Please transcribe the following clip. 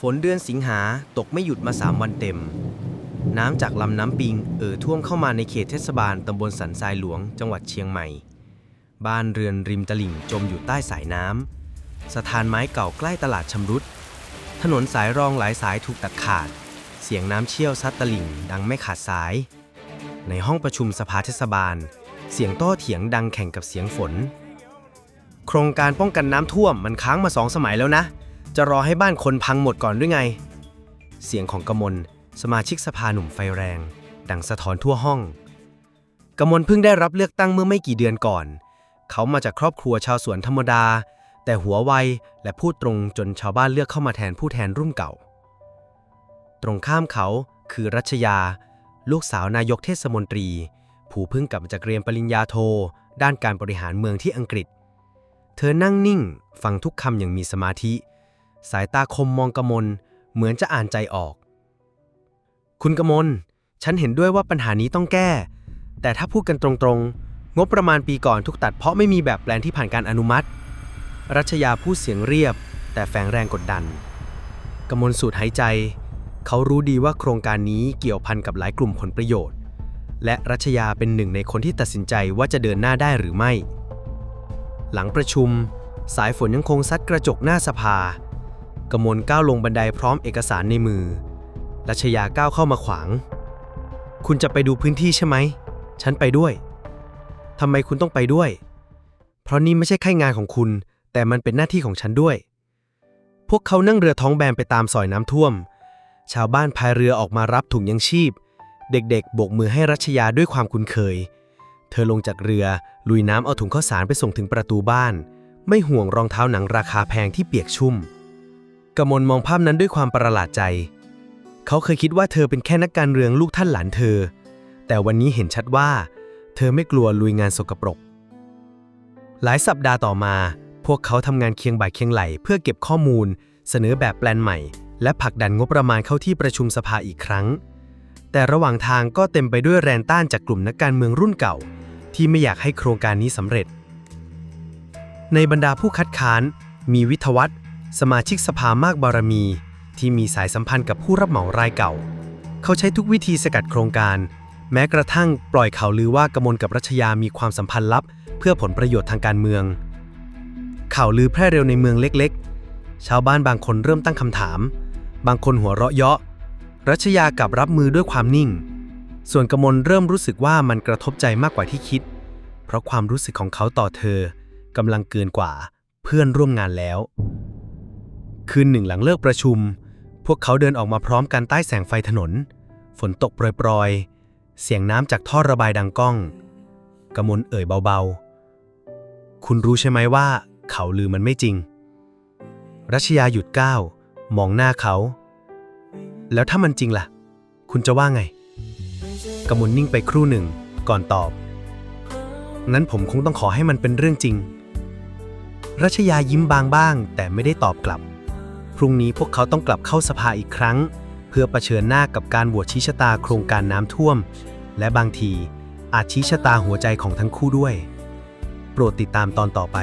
ฝนเดือนสิงหาตกไม่หยุดมาสามวันเต็ม น้ำจากลำน้ำปิง เอ่อท่วมเข้ามาในเขตเทศบาลตำบลสันทรายหลวง จังหวัดเชียงใหม่ บ้านเรือนริมตลิ่งจมอยู่ใต้สายน้ำสะพานไม้เก่าใกล้ตลาดชำรุด ถนนสายรองหลายสายถูกตัดขาด เสียงน้ำเชี่ยวซัดตลิ่ง ดังไม่ขาดสาย ในห้องประชุมสภาเทศบาล เสียงโต้เถียงดังแข่งกับเสียงฝน โครงการป้องกันน้ำท่วมมันค้างมาสองสมัยแล้วนะ จะรอให้บ้านคนพังหมดก่อนหรือไง เสียงของกมลสมาชิกสภาหนุ่มไฟแรง ดังสะท้อนทั่วห้อง กมลเพิ่งได้รับเลือกตั้งเมื่อไม่กี่เดือนก่อน เขามาจากครอบครัวชาวสวนธรรมดา แต่หัวไวและพูดตรงจนชาวบ้านเลือกเข้ามาแทนผู้แทนรุ่นเก่า ตรงข้ามเขาคือรัชยา ลูกสาวนายกเทศมนตรี ผู้เพิ่งกลับมาจากเรียนปริญญาโท ด้านการบริหารเมืองที่อังกฤษ เธอนั่งนิ่ง ฟังทุกคำอย่างมีสมาธิ สายตาคมมองกมลเหมือนจะอ่านใจออก คุณกมล ฉันเห็นด้วยว่าปัญหานี้ต้องแก้ แต่ถ้าพูดกันตรงๆ งบประมาณปีก่อนถูกตัดเพราะไม่มีแบบแปลนที่ผ่านการอนุมัติ รัชยาพูดเสียงเรียบ แต่แฝงแรงกดดัน กมลสูดหายใจ เขารู้ดีว่าโครงการนี้เกี่ยวพันกับหลายกลุ่มผลประโยชน์ และรัชยาเป็นหนึ่งในคนที่ตัดสินใจว่าจะเดินหน้าได้หรือไม่ หลังประชุม สายฝนยังคงซัดกระจกหน้าสภา กมลก้าวลงบันไดพร้อมเอกสารในมือรัชยาก้าวเข้ามาขวาง คุณจะไปดูพื้นที่ใช่ไหม ฉันไปด้วย ทำไมคุณต้องไปด้วย เพราะนี่ไม่ใช่แค่งานของคุณ แต่มันเป็นหน้าที่ของฉันด้วย พวกเขานั่งเรือท้องแบนไปตามซอยน้ำท่วม ชาวบ้านพายเรือออกมารับถุงยังชีพ เด็กๆโบกมือให้รัชยาด้วยความคุ้นเคย เธอลงจากเรือลุยน้ำเอาถุงข้าวสารไปส่งถึงประตูบ้าน ไม่ห่วงรองเท้าหนังราคาแพงที่เปียกชุ่ม กมลมองภาพนั้นด้วยความประหลาดใจ เขาเคยคิดว่าเธอเป็นแค่นักการเรืองลูกท่านหลานเธอ แต่วันนี้เห็นชัดว่า เธอไม่กลัวลุยงานสกปรก หลายสัปดาห์ต่อมา พวกเขาทำงานเคียงบ่ายเคียงไหล เพื่อเก็บข้อมูล เสนอแบบแปลนใหม่ และผลักดันงบประมาณเข้าที่ประชุมสภาอีกครั้ง แต่ระหว่างทางก็เต็มไปด้วยแรงต้านจากกลุ่มนักการเมืองรุ่นเก่า ที่ไม่อยากให้โครงการนี้สำเร็จ ในบรรดาผู้คัดค้าน มีวิทวัฒน์ สมาชิกสภามากบารมี ที่มีสายสัมพันธ์กับผู้รับเหมารายเก่า เขาใช้ทุกวิธีสกัดโครงการ แม้กระทั่งปล่อยข่าวลือว่ากมลกับรัชยามีความสัมพันธ์ลับ เพื่อผลประโยชน์ทางการเมือง ข่าวลือแพร่เร็วในเมืองเล็กๆ ชาวบ้านบางคนเริ่มตั้งคำถาม บางคนหัวเราะเยาะ รัชยากลับรับมือด้วยความนิ่ง ส่วนกมลเริ่มรู้สึกว่ามันกระทบใจมากกว่าที่คิด เพราะความรู้สึกของเขาต่อเธอกำลังเกินกว่าเพื่อนร่วมงานแล้ว คืนหนึ่งหลังเลิกประชุม พวกเขาเดินออกมาพร้อมกันใต้แสงไฟถนน ฝนตกโปรยๆ เสียงน้ำจากท่อระบายดังก้อง กมลเอ่ยเบาๆ คุณรู้ใช่ไหมว่า เขาลือมันไม่จริง รัชยาหยุดก้าวมองหน้าเขา แล้วถ้ามันจริงล่ะ คุณจะว่าไง กมลนิ่งไปครู่หนึ่งก่อนตอบ งั้นผมคงต้องขอให้มันเป็นเรื่องจริง รัชยายิ้มบางบ้างแต่ไม่ได้ตอบกลับ พรุ่งนี้พวกเขาต้องกลับเข้าสภาอีกครั้ง เพื่อเผชิญหน้ากับการโหวตชี้ชะตาโครงการน้ำท่วม และบางทีอาจชี้ชะตาหัวใจของทั้งคู่ด้วย โปรดติดตามตอนต่อไป